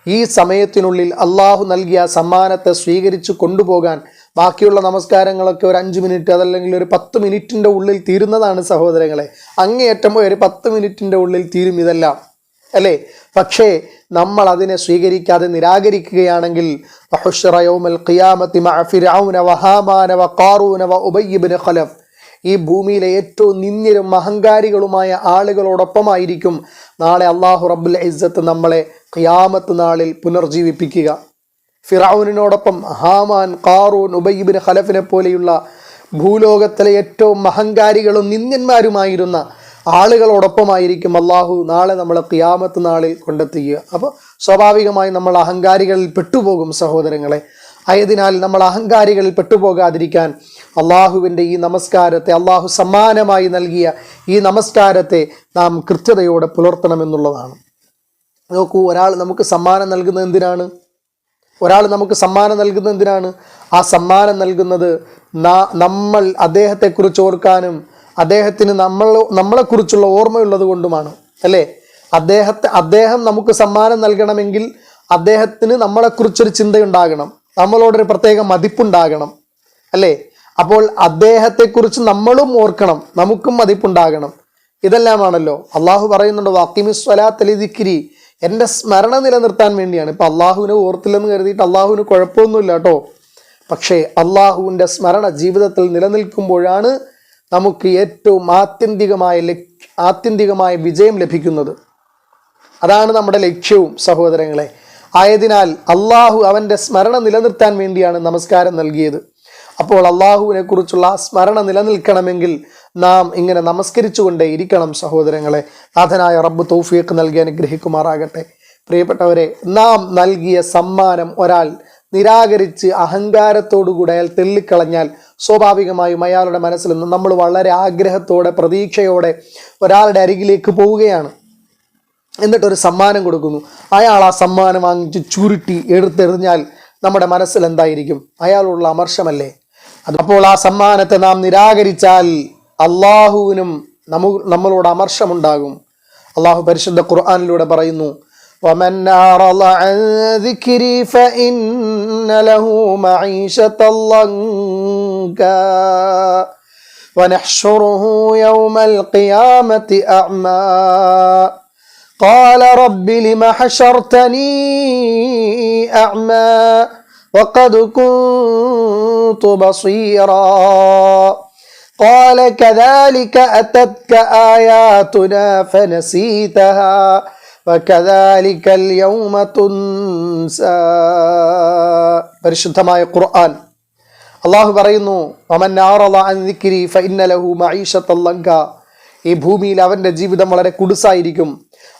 ഈ സമയത്തിനുള്ളിൽ അള്ളാഹു നൽകിയ സമ്മാനത്തെ സ്വീകരിച്ച് കൊണ്ടുപോകാൻ ബാക്കിയുള്ള നമസ്കാരങ്ങളൊക്കെ ഒരു അഞ്ച് മിനിറ്റ് അതല്ലെങ്കിൽ ഒരു പത്ത് മിനിറ്റിന്റെ ഉള്ളിൽ തീരുന്നതാണ് സഹോദരങ്ങളെ. അങ്ങേയറ്റം ഒരു പത്ത് മിനിറ്റിന്റെ ഉള്ളിൽ തീരും ഇതെല്ലാം. അല്ലേ? പക്ഷേ നമ്മൾ അതിനെ സ്വീകരിക്കാതെ നിരാകരിക്കുകയാണെങ്കിൽ ഖിയാമത്തി മഅ വഹാമാന വഖാറൂന വഉബയ്യ് ഇബ്നു ഖലഫ്. ഈ ഭൂമിയിലെ ഏറ്റവും നിന്ദ്യരും അഹങ്കാരികളുമായ ആളുകളോടൊപ്പമായിരിക്കും നാളെ അള്ളാഹു റബ്ബുൽ ഇസ്സത്ത് നമ്മളെ ഖിയാമത്ത് നാളിൽ പുനർജീവിപ്പിക്കുക. ഫിറൌനിനോടൊപ്പം ഹാമാൻ കാറൂൻ ഉബൈബിൻ ഖലഫിനെ പോലെയുള്ള ഭൂലോകത്തിലെ ഏറ്റവും അഹങ്കാരികളും നിന്ദ്യന്മാരുമായിരുന്ന ആളുകളോടൊപ്പമായിരിക്കും അള്ളാഹു നാളെ നമ്മളെ ഖിയാമത്ത് നാളിൽ കൊണ്ടെത്തിക്കുക. അപ്പോൾ സ്വാഭാവികമായി നമ്മൾ അഹങ്കാരികളിൽ പെട്ടുപോകും സഹോദരങ്ങളെ. ആയതിനാൽ നമ്മൾ അഹങ്കാരികളിൽ പെട്ടുപോകാതിരിക്കാൻ അള്ളാഹുവിന്റെ ഈ നമസ്കാരത്തെ അള്ളാഹു സമ്മാനമായി നൽകിയ ഈ നമസ്കാരത്തെ നാം കൃത്യതയോടെ പുലർത്തണമെന്നുള്ളതാണ്. നോക്കൂ ഒരാൾ നമുക്ക് സമ്മാനം നൽകുന്നത് എന്തിനാണ്? ഒരാൾ നമുക്ക് സമ്മാനം നൽകുന്നത് എന്തിനാണ്? ആ സമ്മാനം നൽകുന്നത് നമ്മൾ അദ്ദേഹത്തെക്കുറിച്ച് ഓർക്കാനും അദ്ദേഹത്തിന് നമ്മൾ നമ്മളെക്കുറിച്ചുള്ള ഓർമ്മയുള്ളത് കൊണ്ടുമാണ് അല്ലേ? അദ്ദേഹത്തെ അദ്ദേഹം നമുക്ക് സമ്മാനം നൽകണമെങ്കിൽ അദ്ദേഹത്തിന് നമ്മളെക്കുറിച്ചൊരു ചിന്തയുണ്ടാകണം. നമ്മളോടൊരു പ്രത്യേക മതിപ്പുണ്ടാകണം അല്ലേ? അപ്പോൾ അദ്ദേഹത്തെക്കുറിച്ച് നമ്മളും ഓർക്കണം നമുക്കും മതിപ്പുണ്ടാകണം. ഇതെല്ലാമാണല്ലോ. അള്ളാഹു പറയുന്നുണ്ട് സ്വലാ ദിക്കിരി എന്റെ സ്മരണ നിലനിർത്താൻ വേണ്ടിയാണ്. ഇപ്പം അള്ളാഹുവിനെ ഓർത്തില്ലെന്ന് കരുതിയിട്ട് അള്ളാഹുവിന് കുഴപ്പമൊന്നുമില്ല കേട്ടോ. പക്ഷേ അള്ളാഹുവിന്റെ സ്മരണ ജീവിതത്തിൽ നിലനിൽക്കുമ്പോഴാണ് നമുക്ക് ഏറ്റവും ആത്യന്തികമായ ആത്യന്തികമായ വിജയം ലഭിക്കുന്നത്. അതാണ് നമ്മുടെ ലക്ഷ്യവും സഹോദരങ്ങളെ. ആയതിനാൽ അള്ളാഹു അവന്റെ സ്മരണ നിലനിർത്താൻ വേണ്ടിയാണ് നമസ്കാരം നൽകിയത്. അപ്പോൾ അള്ളാഹുവിനെ കുറിച്ചുള്ള സ്മരണ നിലനിൽക്കണമെങ്കിൽ നാം ഇങ്ങനെ നമസ്കരിച്ചുകൊണ്ടേ ഇരിക്കണം സഹോദരങ്ങളെ. നാഥനായ റബ്ബ് തൗഫീഖ് നൽകി അനുഗ്രഹിക്കുമാറാകട്ടെ. പ്രിയപ്പെട്ടവരെ നാം നൽകിയ സമ്മാനം ഒരാൾ നിരാകരിച്ച് അഹങ്കാരത്തോടുകൂടെ അയാൾ തെള്ളിക്കളഞ്ഞാൽ സ്വാഭാവികമായും അയാളുടെ മനസ്സിൽ നിന്ന് നമ്മൾ വളരെ ആഗ്രഹത്തോടെ പ്രതീക്ഷയോടെ ഒരാളുടെ അരികിലേക്ക് പോവുകയാണ്. എന്നിട്ട് ഒരു സമ്മാനം കൊടുക്കുന്നു അയാൾ ആ സമ്മാനം വാങ്ങിച്ച് ചുരുട്ടി എടുത്തെറിഞ്ഞാൽ നമ്മുടെ മനസ്സിൽ എന്തായിരിക്കും അയാളുള്ള അമർഷമല്ലേ അത് അപ്പോൾ ആ സമ്മാനത്തെ നാം നിരാകരിച്ചാൽ അള്ളാഹുവിനും നമു നമ്മളോട് അമർഷമുണ്ടാകും അള്ളാഹു പരിശുദ്ധ ഖുർആാനിലൂടെ പറയുന്നു ومن أعرض عن ذكري فإن له معيشة ضنكا ونحشره يوم القيامة أعمى قال رب لم حشرتني أعمى وقد كنت بصيرا قال كذلك أتتك آياتنا فنسيتها وكذلك اليوم تنسى പരിശുദ്ധമായ ഖുർആൻ അള്ളാഹു പറയുന്നു വമൻ ആറള അൻ ദിക്രി ഫഇന്ന ലഹു മഈശത്തൻ ലങ്ക ഈ ഭൂമിയിൽ അവൻ്റെ ജീവിതം വളരെ കുടുസായിരിക്കും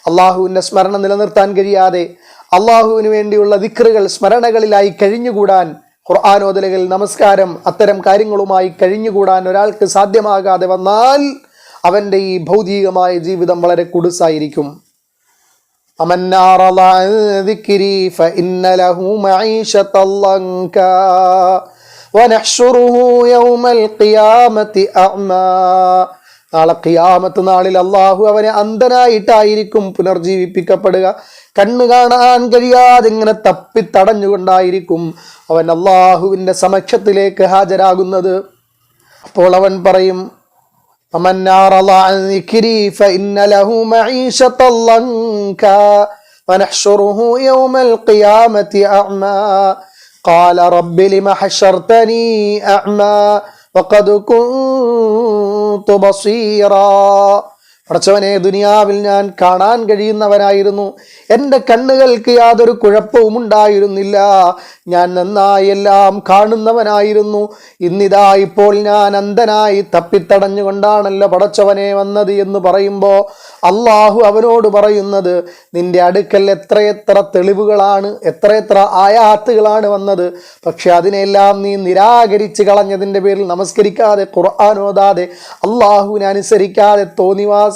അള്ളാഹുവിൻ്റെ സ്മരണ നിലനിർത്താൻ കഴിയാതെ അള്ളാഹുവിന് വേണ്ടിയുള്ള ദിക്റുകൾ സ്മരണകളിലായി കഴിഞ്ഞുകൂടാൻ ഖുർആാനോദലകൾ നമസ്കാരം അത്തരം കാര്യങ്ങളുമായി കഴിഞ്ഞുകൂടാൻ ഒരാൾക്ക് സാധ്യമാകാതെ വന്നാൽ അവൻ്റെ ഈ ഭൗതികമായ ജീവിതം വളരെ കുടുസായിരിക്കും ومن أعرض عن ذكري فإن له معيشة ضنكا ونحشره يوم القيامة أعمى നാളെ ഖിയാമത്ത് നാളിൽ അള്ളാഹു അവനെ അന്ധനായിട്ടായിരിക്കും പുനർജീവിപ്പിക്കപ്പെടുക കണ്ണു കാണാൻ കഴിയാതെ ഇങ്ങനെ തപ്പിത്തടഞ്ഞുകൊണ്ടായിരിക്കും അവൻ അള്ളാഹുവിൻ്റെ സമക്ഷത്തിലേക്ക് ഹാജരാകുന്നത് അപ്പോൾ അവൻ പറയും ومن أعرض عن ذكري فإن له معيشة ضنكا ونحشره يوم القيامة أعمى قال رب لم حشرتني أعمى وقد كنت كنت بصيرا. പടച്ചവനെ ദുനിയാവിൽ ഞാൻ കാണാൻ കഴിയുന്നവനായിരുന്നു. എന്റെ കണ്ണുകൾക്ക് യാതൊരു കുഴപ്പവും ഉണ്ടായിരുന്നില്ല. ഞാൻ നന്നായി എല്ലാം കാണുന്നവനായിരുന്നു. ഇന്നിതാ ഇപ്പോൾ ഞാൻ അന്ധനായി തപ്പിത്തടഞ്ഞുകൊണ്ടാണല്ലോ പടച്ചവനെ വന്നത് എന്ന് പറയുമ്പോൾ അള്ളാഹു അവനോട് പറയുന്നത് നിന്റെ അടുക്കൽ എത്രയെത്ര തെളിവുകളാണ് എത്രയെത്ര ആയാത്തുകളാണ് വന്നത്. പക്ഷെ അതിനെല്ലാം നീ നിരാകരിച്ച് കളഞ്ഞതിന്റെ പേരിൽ നമസ്കരിക്കാതെ ഖുർആൻ ഓതാതെ അള്ളാഹുവിനെ അനുസരിക്കാതെ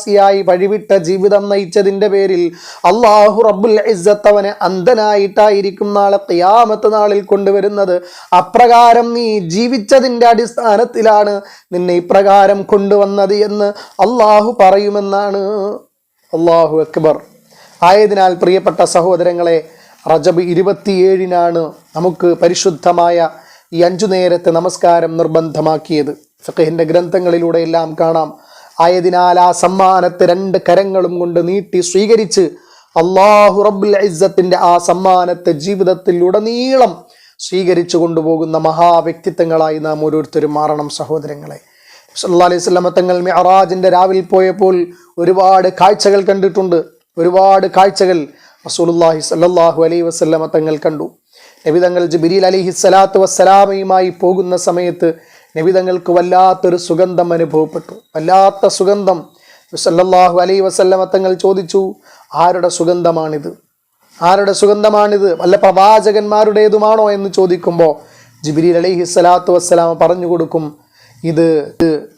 തോന്നിവാസിയായി വഴിവിട്ട ജീവിതം നയിച്ചതിന്റെ പേരിൽ അള്ളാഹു റബ്ബുൽ ഇസ്സത്ത് അവനെ അന്ധനായിട്ടായിരിക്കും നാളെ ഖിയാമത്ത് നാളിൽ കൊണ്ടുവരുന്നത്. അപ്രകാരം നീ ജീവിച്ചതിന്റെ അടിസ്ഥാനത്തിലാണ് നിന്നെ ഇപ്രകാരം കൊണ്ടുവന്നത് എന്ന് അള്ളാഹു പറയുമെന്നാണ്. അള്ളാഹു അക്ബർ. ആയതിനാൽ പ്രിയപ്പെട്ട സഹോദരങ്ങളെ റജബ് ഇരുപത്തിയേഴിനാണ് നമുക്ക് പരിശുദ്ധമായ ഈ അഞ്ചു നേരത്തെ നമസ്കാരം നിർബന്ധമാക്കിയത്. ഫഖഹിന്റെ ഗ്രന്ഥങ്ങളിലൂടെ എല്ലാം കാണാം. ആയതിനാൽ ആ സമ്മാനത്തെ രണ്ട് കരങ്ങളും കൊണ്ട് നീട്ടി സ്വീകരിച്ച് അള്ളാഹു റബ്ബുൽ ഇസ്സത്തിന്റെ ആ സമ്മാനത്തെ ജീവിതത്തിൽ ഉടനീളം സ്വീകരിച്ചു കൊണ്ടുപോകുന്ന മഹാവ്യക്തിത്വങ്ങളായി നാം ഓരോരുത്തരും മാറണം സഹോദരങ്ങളെ. സല്ലാ അലൈഹി സ്വലമ തങ്ങൾ മെഹറാജിന്റെ രാവിൽ പോയപ്പോൾ ഒരുപാട് കാഴ്ചകൾ കണ്ടിട്ടുണ്ട്. ഒരുപാട് കാഴ്ചകൾ റസൂലുള്ളാഹി സല്ലല്ലാഹു അലൈഹി വസല്ലമ തങ്ങൾ കണ്ടു. നബി തങ്ങൾ ജിബിരിൽ അലിഹി സ്വലാത്തു വസ്സലാമയുമായി പോകുന്ന സമയത്ത് നബിതങ്ങൾക്ക് വല്ലാത്തൊരു സുഗന്ധം അനുഭവപ്പെട്ടു. വല്ലാത്ത സുഗന്ധം. സല്ലല്ലാഹു അലൈ വസല്ലമ തങ്ങൾ ചോദിച്ചു ആരുടെ സുഗന്ധമാണിത്? ആരുടെ സുഗന്ധമാണിത്? വല്ല പ്രവാചകന്മാരുടേതുമാണോ? എന്ന് ചോദിക്കുമ്പോൾ ജിബിരി അലൈഹി സ്വലാത്തു വസ്സലാമ പറഞ്ഞു കൊടുക്കും ഇത്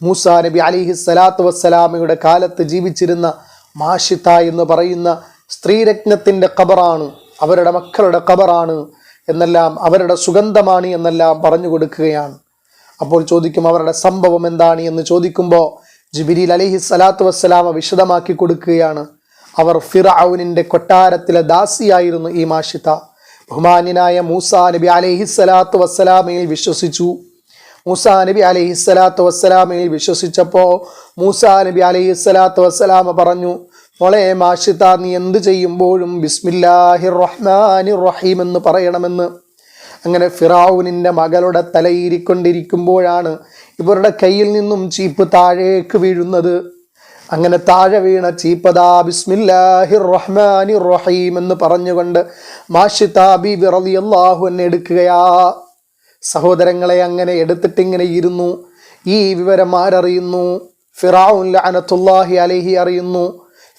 മൂസ നബി അലിഹി സ്വലാത്തു വസ്സലാമയുടെ കാലത്ത് ജീവിച്ചിരുന്ന മാഷിത്ത എന്ന് പറയുന്ന സ്ത്രീരത്നത്തിന്റെ ഖബറാണ്. അവരുടെ മക്കളുടെ ഖബറാണ്. എന്നെല്ലാം അവരുടെ സുഗന്ധമാണ് എന്നെല്ലാം പറഞ്ഞു കൊടുക്കുകയാണ്. അപ്പോൾ ചോദിക്കും അവരുടെ സംഭവം എന്താണ് എന്ന് ചോദിക്കുമ്പോൾ ജിബിരിൽ അലിഹി സ്വലാത്തു വസ്സലാമ വിശദമാക്കി കൊടുക്കുകയാണ്. അവർ ഫിറൌനിന്റെ കൊട്ടാരത്തിലെ ദാസിയായിരുന്നു ഈ മാഷിത. ബഹുമാന്യനായ മൂസ നബി അലഹി സ്വലാത്തു വസ്സലാമയിൽ വിശ്വസിച്ചു. മൂസ നബി അലഹി സ്വലാത്തു വസ്സലാമയിൽ വിശ്വസിച്ചപ്പോൾ മൂസ നബി അലഹി സ്വലാത്തു വസ്സലാമ പറഞ്ഞു മോളെ മാഷിത്ത നീ എന്ത് ചെയ്യുമ്പോഴും ബിസ്മില്ലാഹിർ റഹ്മാനിർ റഹീം എന്ന് പറയണമെന്ന്. അങ്ങനെ ഫിറാവുനിന്റെ മകളുടെ തലയിരിക്കൊണ്ടിരിക്കുമ്പോഴാണ് ഇവരുടെ കയ്യിൽ നിന്നും ചീപ്പ് താഴേക്ക് വീഴുന്നത്. അങ്ങനെ താഴെ വീണ ചീപ്പതാ ബിസ്മില്ലാഹി റഹ്മാനിർ റഹീം എന്ന് പറഞ്ഞുകൊണ്ട് മാഷിതാബി വിറലിയല്ലാഹു എന്നെ എടുക്കുകയാ. സഹോദരങ്ങളെ അങ്ങനെ എടുത്തിട്ടിങ്ങനെ ഇരുന്നു. ഈ വിവരം ആരറിയുന്നു? ഫിറാവുൻ ലഅനത്തുല്ലാഹി അലഹി അറിയുന്നു.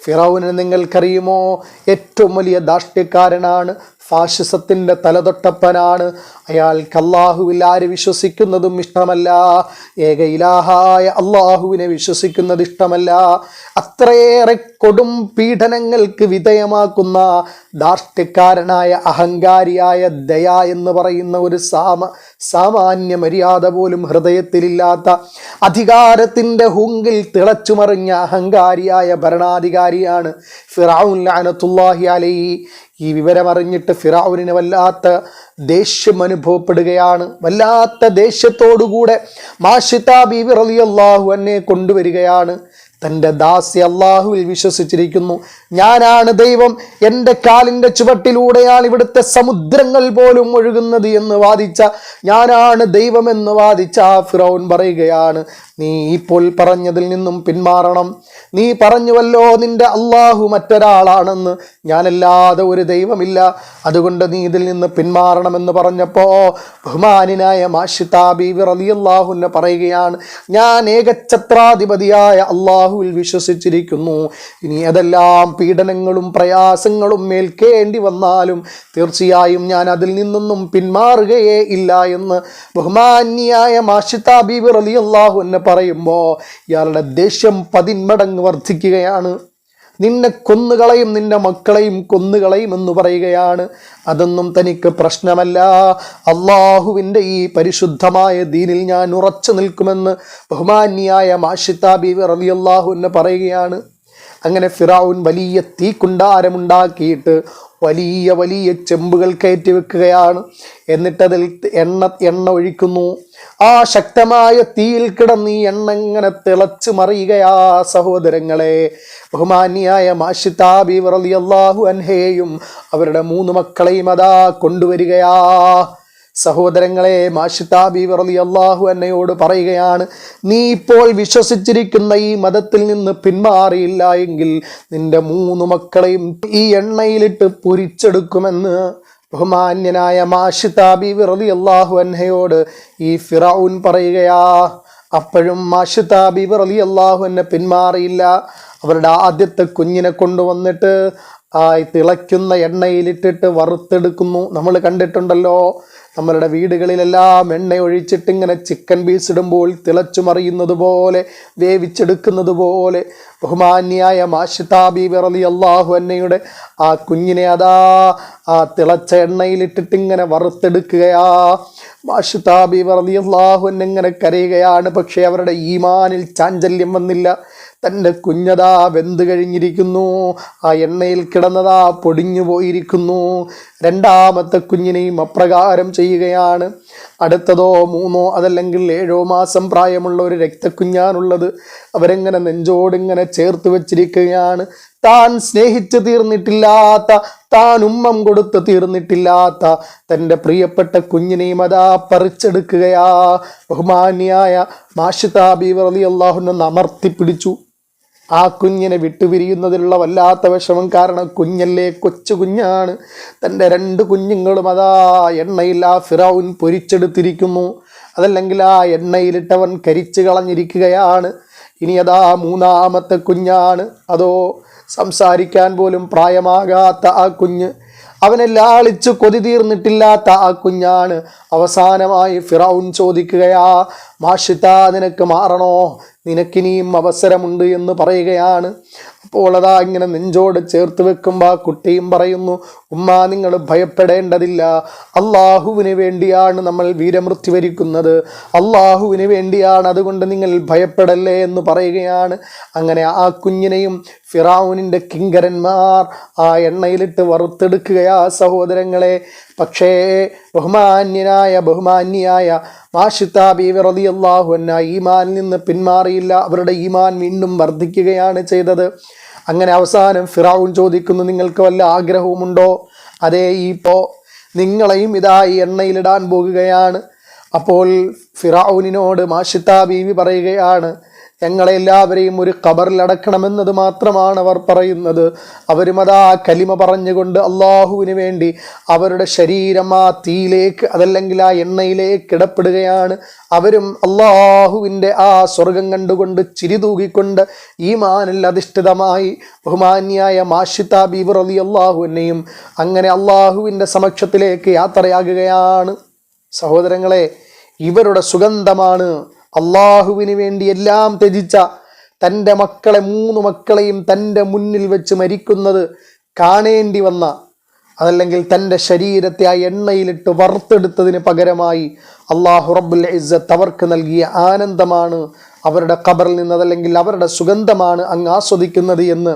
ഫിറാവുനെ നിങ്ങൾക്കറിയുമോ? ഏറ്റവും വലിയ ദാഷ്ട്യക്കാരനാണ് ഫാഷിസത്തിന്റെ തലതൊട്ടപ്പനാണ്. അയാൾക്ക് അള്ളാഹുവിൽ ആര് വിശ്വസിക്കുന്നതും ഇഷ്ടമല്ല. ഏക ഇലാഹായ അള്ളാഹുവിനെ വിശ്വസിക്കുന്നത് ഇഷ്ടമല്ല. അത്രയേറെ കൊടും പീഡനങ്ങൾക്ക് വിധേയമാക്കുന്ന ധാർഷ്ട്യക്കാരനായ അഹങ്കാരിയായ ദയ എന്ന് പറയുന്ന ഒരു സാമ സാമാന്യ മര്യാദ പോലും ഹൃദയത്തിലില്ലാത്ത അധികാരത്തിന്റെ ഹുങ്കിൽ തിളച്ചുമറിഞ്ഞ അഹങ്കാരിയായ ഭരണാധികാരിയാണ് ഫിറൌൻ അലൈ ഈ വിവരമറിഞ്ഞിട്ട് ഫിറാവുനിന് വല്ലാത്ത ദേഷ്യം അനുഭവപ്പെടുകയാണ്. വല്ലാത്ത ദേഷ്യത്തോടുകൂടെ മാഷിതാബി ബീവി എന്നെ കൊണ്ടുവരികയാണ്. തന്റെ ദാസി അള്ളാഹുവിൽ വിശ്വസിച്ചിരിക്കുന്നു. ഞാനാണ് ദൈവം. എന്റെ കാലിന്റെ ചുവട്ടിലൂടെയാണ് ഇവിടുത്തെ സമുദ്രങ്ങൾ പോലും ഒഴുകുന്നത് എന്ന് വാദിച്ച ഞാനാണ് ദൈവമെന്ന് വാദിച്ച ഫിറോൻ പറയുകയാണ്. നീ ഇപ്പോൾ പറഞ്ഞതിൽ നിന്നും പിന്മാറണം. നീ പറഞ്ഞുവല്ലോ നിന്റെ അള്ളാഹു മറ്റൊരാളാണെന്ന്. ഞാനല്ലാതെ ഒരു ദൈവമില്ല. അതുകൊണ്ട് നീ ഇതിൽ നിന്ന് പിന്മാറണമെന്ന് പറഞ്ഞപ്പോൾ ബഹുമാനായ മാഷിതാബി റലിയല്ലാഹുവിനെ പറയുകയാണ്. ഞാൻ ഏകഛത്രാധിപതിയായ അള്ളാഹുവിൽ വിശ്വസിച്ചിരിക്കുന്നു. ഇനി അതെല്ലാം പീഡനങ്ങളും പ്രയാസങ്ങളും മേൽക്കേണ്ടി വന്നാലും തീർച്ചയായും ഞാൻ അതിൽ നിന്നൊന്നും പിന്മാറുകയേ ഇല്ല എന്ന് ബഹുമാന്യായ മാഷിത്താബീബിർ അലി അള്ളാഹു എന്നെ പറയുമ്പോൾ ഇയാളുടെ ദേഷ്യം പതിന്മടങ്ങ് വർദ്ധിക്കുകയാണ്. നിന്നെ കൊന്നുകളയും നിന്റെ മക്കളെയും കൊന്നുകളയും എന്ന് പറയുകയാണ്. അതൊന്നും തനിക്ക് പ്രശ്നമല്ല. അള്ളാഹുവിന്റെ ഈ പരിശുദ്ധമായ ദീനിൽ ഞാൻ ഉറച്ചു നിൽക്കുമെന്ന് ബഹുമാന്യായ മാഷിത്താബി റബി അള്ളാഹു എന്നെ പറയുകയാണ്. അങ്ങനെ ഫിറാവുൻ വലിയ തീക്കുണ്ടാരമുണ്ടാക്കിയിട്ട് വലിയ വലിയ ചെമ്പുകൾ കയറ്റി വെക്കുകയാണ്. എന്നിട്ടതിൽ എണ്ണ എണ്ണ ഒഴിക്കുന്നു. ആ ശക്തമായ തീയിൽ കിടന്ന് ഈ എണ്ണ ഇങ്ങനെ തിളച്ചു മറിയുകയാ സഹോദരങ്ങളെ. ബഹുമാന്യായ മാഷിതാബി റളിയല്ലാഹു അൻഹേയും അവരുടെ മൂന്ന് മക്കളെയും അതാ കൊണ്ടുവരികയാ. സഹോദരങ്ങളെ മാഷിതാബി റളി അള്ളാഹു എന്നയോട് പറയുകയാണ് നീ ഇപ്പോൾ വിശ്വസിച്ചിരിക്കുന്ന ഈ മതത്തിൽ നിന്ന് പിന്മാറിയില്ല എങ്കിൽ നിന്റെ മൂന്ന് മക്കളെയും ഈ എണ്ണയിലിട്ട് പൊരിച്ചെടുക്കുമെന്ന് ബഹുമാന്യനായ മാഷിതാബി റളി അള്ളാഹു എന്നയോട് ഈ ഫിറൌൻ പറയുകയാ അപ്പോഴും മാഷിതാബി റളി അള്ളാഹു എന്നെ പിന്മാറിയില്ല. അവരുടെ ആദ്യത്തെ കുഞ്ഞിനെ കൊണ്ടുവന്നിട്ട് ആ തിളയ്ക്കുന്ന എണ്ണയിലിട്ടിട്ട് വറുത്തെടുക്കുന്നു. നമ്മൾ കണ്ടിട്ടുണ്ടല്ലോ നമ്മളുടെ വീടുകളിലെല്ലാം എണ്ണ ഒഴിച്ചിട്ട് ഇങ്ങനെ ചിക്കൻ പീസ് ഇടുമ്പോൾ തിളച്ചു മറിയുന്നത് പോലെ വേവിച്ചെടുക്കുന്നത് പോലെ. ബഹുമാന്യായ മാഷിതാബി വിറലി അള്ളാഹു അന്നയുടെ ആ കുഞ്ഞിനെ അതാ ആ തിളച്ച എണ്ണയിലിട്ടിട്ട് ഇങ്ങനെ വറുത്തെടുക്കുകയാ. മാഷിതാബി വിറലി അള്ളാഹു ഇങ്ങനെ കരയുകയാണ് പക്ഷേ അവരുടെ ഈമാനിൽ ചാഞ്ചല്യം വന്നില്ല. തന്റെ കുഞ്ഞതാ വെന്ത് കഴിഞ്ഞിരിക്കുന്നു. ആ എണ്ണയിൽ കിടന്നതാ പൊടിഞ്ഞു പോയിരിക്കുന്നു. രണ്ടാമത്തെ കുഞ്ഞിനെയും അപ്രകാരം ചെയ്യുകയാണ്. അടുത്തതോ മൂന്നോ അതല്ലെങ്കിൽ ഏഴോ മാസം പ്രായമുള്ള ഒരു രക്തക്കുഞ്ഞാണുള്ളത്. അവരെങ്ങനെ നെഞ്ചോടിങ്ങനെ ചേർത്ത് വച്ചിരിക്കുകയാണ്. താൻ സ്നേഹിച്ച് തീർന്നിട്ടില്ലാത്ത താൻ ഉമ്മം കൊടുത്ത് തീർന്നിട്ടില്ലാത്ത തന്റെ പ്രിയപ്പെട്ട കുഞ്ഞിനെയും അതാ പറിച്ചെടുക്കുകയാ. ബഹുമാന്യായ മാഷിതാബി വറലി അലി അള്ളാഹുനെ അമർത്തി പിടിച്ചു ആ കുഞ്ഞിനെ വിട്ടുപിരിയുന്നതിലുള്ള വല്ലാത്ത വിഷമം കാരണം കുഞ്ഞല്ലേ കൊച്ചു കുഞ്ഞാണ്. തന്റെ രണ്ട് കുഞ്ഞുങ്ങളും അതാ എണ്ണയിൽ ആ ഫിറൌൻ പൊരിച്ചെടുത്തിരിക്കുന്നു. അതല്ലെങ്കിൽ ആ എണ്ണയിലിട്ടവൻ കരിച്ചു കളഞ്ഞിരിക്കുകയാണ്. ഇനി അതാ മൂന്നാമത്തെ കുഞ്ഞാണ്. അതോ സംസാരിക്കാൻ പോലും പ്രായമാകാത്ത ആ കുഞ്ഞ്. അവനെ ലാളിച്ച് കൊതി തീർന്നിട്ടില്ലാത്ത ആ കുഞ്ഞാണ്. അവസാനമായി ഫിറൌൻ ചോദിക്കുകയാ മാഷിത്ത നിനക്ക് മാറണോ? നിനക്കിനിയും അവസരമുണ്ട് എന്ന് പറയുകയാണ്. അപ്പോൾ അതാ ഇങ്ങനെ നെഞ്ചോട് ചേർത്ത് വെക്കുമ്പോൾ ആ കുട്ടിയും പറയുന്നു ഉമ്മ നിങ്ങൾ ഭയപ്പെടേണ്ടതില്ല. അള്ളാഹുവിന് വേണ്ടിയാണ് നമ്മൾ വീരമൃത്യു വരിക്കുന്നത്. അള്ളാഹുവിന് വേണ്ടിയാണ് അതുകൊണ്ട് നിങ്ങൾ ഭയപ്പെടല്ലേ എന്ന് പറയുകയാണ്. അങ്ങനെ ആ കുഞ്ഞിനെയും ഫിറാവുനിന്റെ കിങ്കരന്മാർ ആ എണ്ണയിലിട്ട് വറുത്തെടുക്കുകയാ സഹോദരങ്ങളെ. പക്ഷേ ബഹുമാന്യനായ ബഹുമാന്യായ മാഷിത്താബി ബീവി റളിയല്ലാഹു അൻഹ ഈമാനിൽ നിന്ന് പിന്മാറിയില്ല. അവരുടെ ഈമാൻ വീണ്ടും വർദ്ധിക്കുകയാണ് ചെയ്തത്. അങ്ങനെ അവസാനം ഫിറാവുൻ ചോദിക്കുന്നു നിങ്ങൾക്ക് വല്ല ആഗ്രഹവുമുണ്ടോ? അതേ ഇപ്പോൾ നിങ്ങളെയും ഇതായി എണ്ണയിലിടാൻ പോകുകയാണ്. അപ്പോൾ ഫിറാവുനിനോട് മാഷിത്താബീവി പറയുകയാണ് ഞങ്ങളെല്ലാവരെയും ഒരു കബറിലടക്കണമെന്നത് മാത്രമാണ് അവർ പറയുന്നത്. അവരും അതാ കലിമ പറഞ്ഞുകൊണ്ട് അള്ളാഹുവിന് വേണ്ടി അവരുടെ ശരീരം ആ തീയിലേക്ക് അതല്ലെങ്കിൽ ആ എണ്ണയിലേക്ക് ഇടപെടുകയാണ് അവരും അള്ളാഹുവിന്റെ ആ സ്വർഗം കണ്ടുകൊണ്ട് ചിരി തൂകിക്കൊണ്ട് ഈ മാനിൽ അധിഷ്ഠിതമായി ബഹുമാന്യായ മാഷിതാ ബീബർ അലി അള്ളാഹുവിനെയും അങ്ങനെ അള്ളാഹുവിന്റെ സമക്ഷത്തിലേക്ക് യാത്രയാകുകയാണ്. സഹോദരങ്ങളെ ഇവരുടെ സുഗന്ധമാണ് അള്ളാഹുവിന് വേണ്ടി എല്ലാം ത്യജിച്ച തന്റെ മക്കളെ മൂന്ന് മക്കളെയും തന്റെ മുന്നിൽ വെച്ച് മരിക്കുന്നത് കാണേണ്ടി വന്ന അതല്ലെങ്കിൽ തന്റെ ശരീരത്തെ ആ എണ്ണയിലിട്ട് വറുത്തെടുത്തതിന് പകരമായി അള്ളാഹു റബ്ബുൽ ഇസ്സത്ത് അവർക്ക് നൽകിയ ആനന്ദമാണ് അവരുടെ ഖബറിൽ നിന്ന് അതല്ലെങ്കിൽ അവരുടെ സുഗന്ധമാണ് അങ്ങ് ആസ്വദിക്കുന്നത് എന്ന്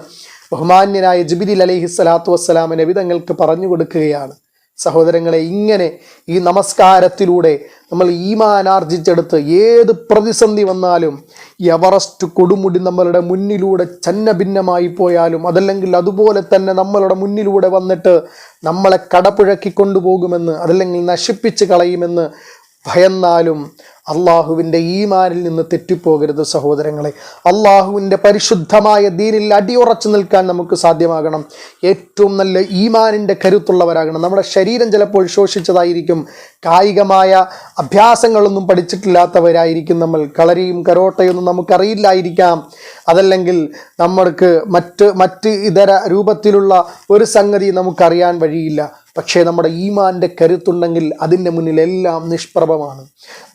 ബഹുമാന്യനായ ജിബിരിൽ അലഹി സ്വലാത്തു വസ്സലാമിനെ വിധങ്ങൾക്ക് പറഞ്ഞു കൊടുക്കുകയാണ്. സഹോദരങ്ങളെ ഇങ്ങനെ ഈ നമസ്കാരത്തിലൂടെ നമ്മൾ ഈമാനാർജിച്ചെടുത്ത് ഏത് പ്രതിസന്ധി വന്നാലും എവറസ്റ്റ് കൊടുമുടി നമ്മളുടെ മുന്നിലൂടെ ചന്ന ഭിന്നമായി പോയാലും അതല്ലെങ്കിൽ അതുപോലെ തന്നെ നമ്മളുടെ മുന്നിലൂടെ വന്നിട്ട് നമ്മളെ കടപുഴക്കി കൊണ്ടുപോകുമെന്ന് അതല്ലെങ്കിൽ നശിപ്പിച്ച് കളയുമെന്ന് ഭയന്നാലും അള്ളാഹുവിന്റെ ഈമാനിൽ നിന്ന് തെറ്റിപ്പോകരുത് സഹോദരങ്ങളെ. അള്ളാഹുവിന്റെ പരിശുദ്ധമായ ദീനിൽ അടിയുറച്ചു നിൽക്കാൻ നമുക്ക് സാധ്യമാകണം. ഏറ്റവും നല്ല ഈമാനിന്റെ കരുത്തുള്ളവരാകണം. നമ്മുടെ ശരീരം ചിലപ്പോൾ ശോഷിച്ചതായിരിക്കും. കായികമായ അഭ്യാസങ്ങളൊന്നും പഠിച്ചിട്ടില്ലാത്തവരായിരിക്കും നമ്മൾ. കളരിയും കരോട്ടയൊന്നും നമുക്കറിയില്ലായിരിക്കാം. അതല്ലെങ്കിൽ നമ്മൾക്ക് മറ്റ് മറ്റ് ഇതര രൂപത്തിലുള്ള ഒരു സംഗതി നമുക്കറിയാൻ വഴിയില്ല. പക്ഷേ നമ്മുടെ ഈമാന്റെ കരുത്തുണ്ടെങ്കിൽ അതിന്റെ മുന്നിൽ എല്ലാം നിഷ്പ്രഭമാണ്.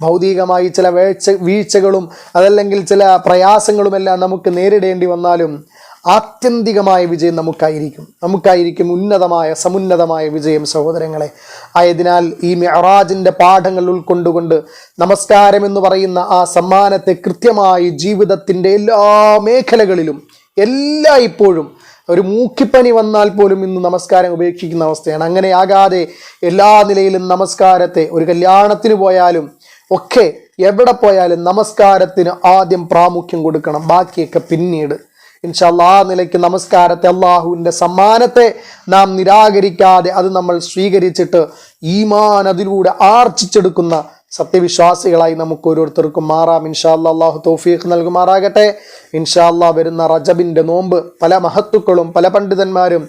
ഭൗതികമായി ചില വീഴ്ച വീഴ്ചകളും അതല്ലെങ്കിൽ ചില പ്രയാസങ്ങളുമെല്ലാം നമുക്ക് നേരിടേണ്ടി വന്നാലും ആത്യന്തികമായ വിജയം നമുക്കായിരിക്കും. നമുക്കായിരിക്കും ഉന്നതമായ സമുന്നതമായ വിജയം സഹോദരങ്ങളെ. ആയതിനാൽ ഈ മെഹറാജിന്റെ പാഠങ്ങൾ ഉൾക്കൊണ്ടുകൊണ്ട് നമസ്കാരം എന്ന് പറയുന്ന ആ സമ്മാനത്തെ കൃത്യമായി ജീവിതത്തിന്റെ എല്ലാ മേഖലകളിലും എല്ലാ ഇപ്പോഴും ഒരു മൂക്കിപ്പനി വന്നാൽ പോലും ഇന്ന് നമസ്കാരം ഉപേക്ഷിക്കുന്ന അവസ്ഥയാണ്. അങ്ങനെയാകാതെ എല്ലാ നിലയിലും നമസ്കാരത്തെ ഒരു കല്യാണത്തിന് പോയാലും ഒക്കെ എവിടെ പോയാലും നമസ്കാരത്തിന് ആദ്യം പ്രാമുഖ്യം കൊടുക്കണം. ബാക്കിയൊക്കെ പിന്നീട്. ഇൻഷാല്ല ആ നിലയ്ക്ക് നമസ്കാരത്തെ അള്ളാഹുവിന്റെ സമ്മാനത്തെ നാം നിരാകരിക്കാതെ അത് നമ്മൾ സ്വീകരിച്ചിട്ട് ഈമാൻ അതിലൂടെ ആർജിച്ചെടുക്കുന്ന സത്യവിശ്വാസികളായി നമുക്ക് ഓരോരുത്തർക്കും മാറാം. ഇൻഷാല്ല അള്ളാഹു തോഫീഖ് നൽകുമാറാകട്ടെ. ഇൻഷാ ഇൻഷാല്ല വരുന്ന റജബിന്റെ നോമ്പ് പല മഹത്തുക്കളും പല പണ്ഡിതന്മാരും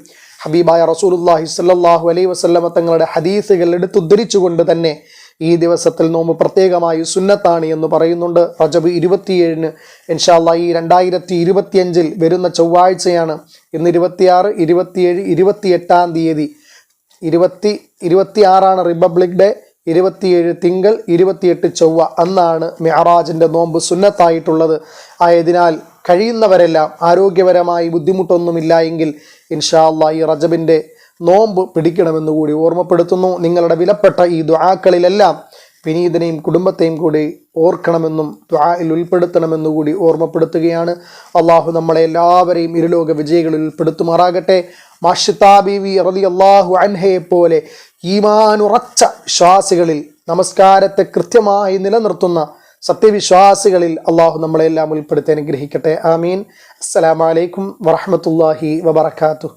ഹബീബായ റസൂലുല്ലാഹി സല്ലാഹു അലൈ വസല്ലമ തങ്ങളുടെ ഹദീസുകൾ എടുത്തുദ്ധരിച്ചുകൊണ്ട് തന്നെ ഈ ദിവസത്തിൽ നോമ്പ് പ്രത്യേകമായി സുന്നത്താണ് എന്ന് പറയുന്നുണ്ട്. റജബ് ഇരുപത്തിയേഴിന് ഇൻഷാല്ല ഈ രണ്ടായിരത്തി ഇരുപത്തിയഞ്ചിൽ വരുന്ന ചൊവ്വാഴ്ചയാണ്. ഇന്ന് ഇരുപത്തിയാറ് ഇരുപത്തിയേഴ് ഇരുപത്തിയെട്ടാം തീയതി ഇരുപത്തി ഇരുപത്തിയാറാണ് റിപ്പബ്ലിക് ഡേ. ഇരുപത്തിയേഴ് തിങ്കൾ ഇരുപത്തിയെട്ട് ചൊവ്വ അന്നാണ് മെഹറാജിന്റെ നോമ്പ് സുന്നത്തായിട്ടുള്ളത്. ആയതിനാൽ കഴിയുന്നവരെല്ലാം ആരോഗ്യപരമായി ബുദ്ധിമുട്ടൊന്നുമില്ല എങ്കിൽ ഇൻഷാ അള്ളാ ഈ റജബിന്റെ നോമ്പ് പിടിക്കണമെന്ന് കൂടി ഓർമ്മപ്പെടുത്തുന്നു. നിങ്ങളുടെ വിലപ്പെട്ട ഈ ദുആക്കളിലെല്ലാം വിനീതനെയും കുടുംബത്തെയും കൂടി ഓർക്കണമെന്നും ദ്വായിൽ ഉൾപ്പെടുത്തണമെന്നു കൂടി ഓർമ്മപ്പെടുത്തുകയാണ്. അള്ളാഹു നമ്മളെ എല്ലാവരെയും ഇരുലോക വിജയികളിൽ ഉൾപ്പെടുത്തുമാറാകട്ടെ. മാഷിത്താ ബീവി റലി അള്ളാഹു അൻഹയെ പോലെ ഈമാനുറച്ച വിശ്വാസികളിൽ നമസ്കാരത്തെ കൃത്യമായി നിലനിർത്തുന്ന സത്യവിശ്വാസികളിൽ അള്ളാഹു നമ്മളെല്ലാം ഉൾപ്പെടുത്തി അനുഗ്രഹിക്കട്ടെ. ആമീൻ. അസ്സലാമലൈക്കും വറഹമത്തല്ലാഹി വബർക്കാത്തു